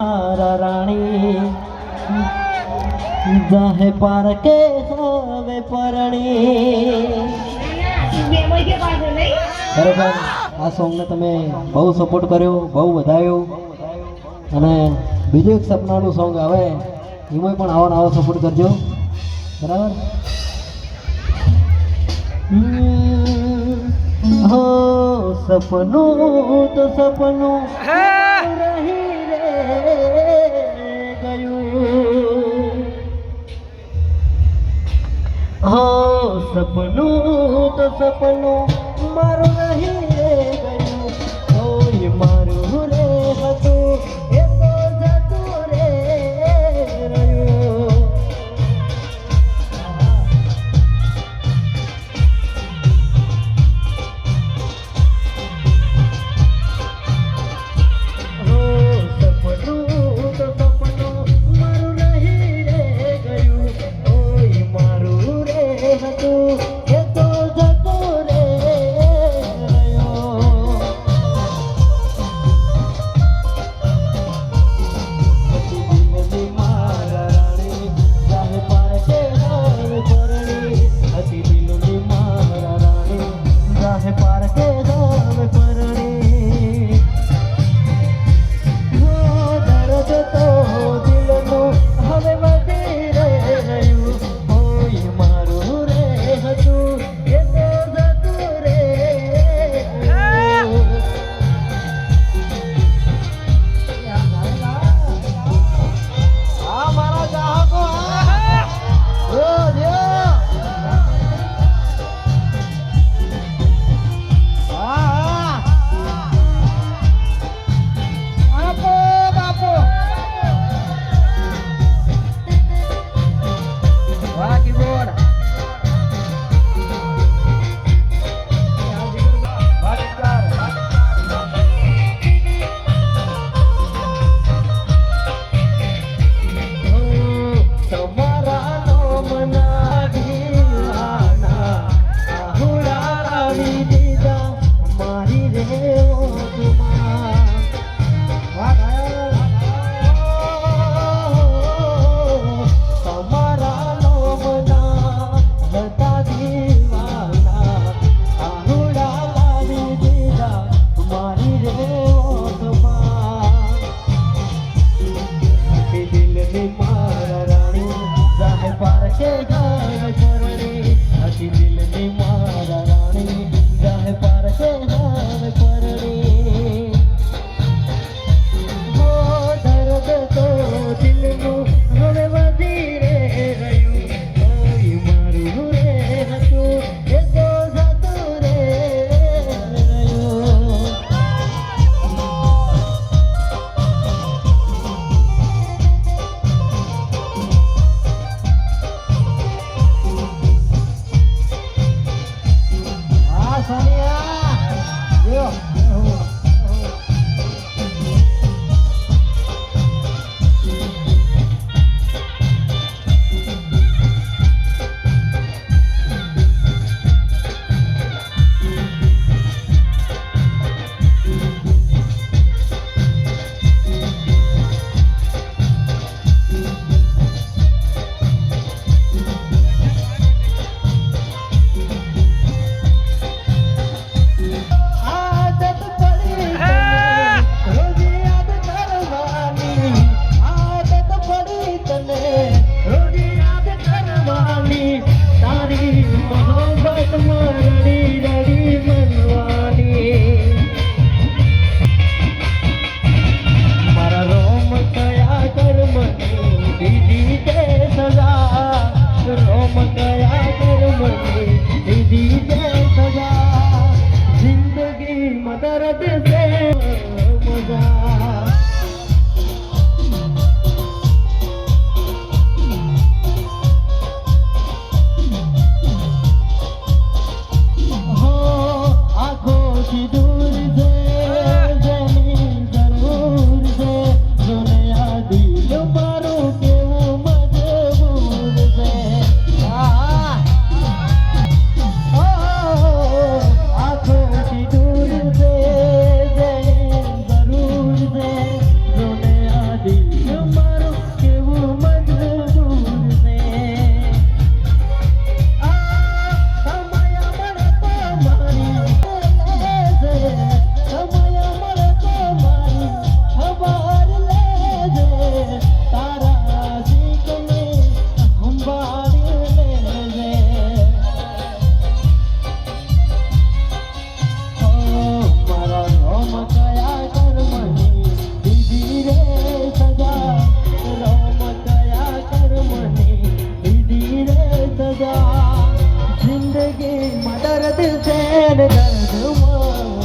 રાણી. જાહે પાર કે હવે પરણી. ખરેખર આ સોંગને તમે બહુ સપોર્ટ કર્યો, બહુ વધાવ્યો અને બીજું એક સપનાનું સોંગ આવે એમાં પણ આવો આવો સપોર્ટ કરજો. બરાબર? હો, સપનું તો સપનું. સપનું તો સપનું મારું રહી ગયું. મારું मदर दिल से दर्द हुआ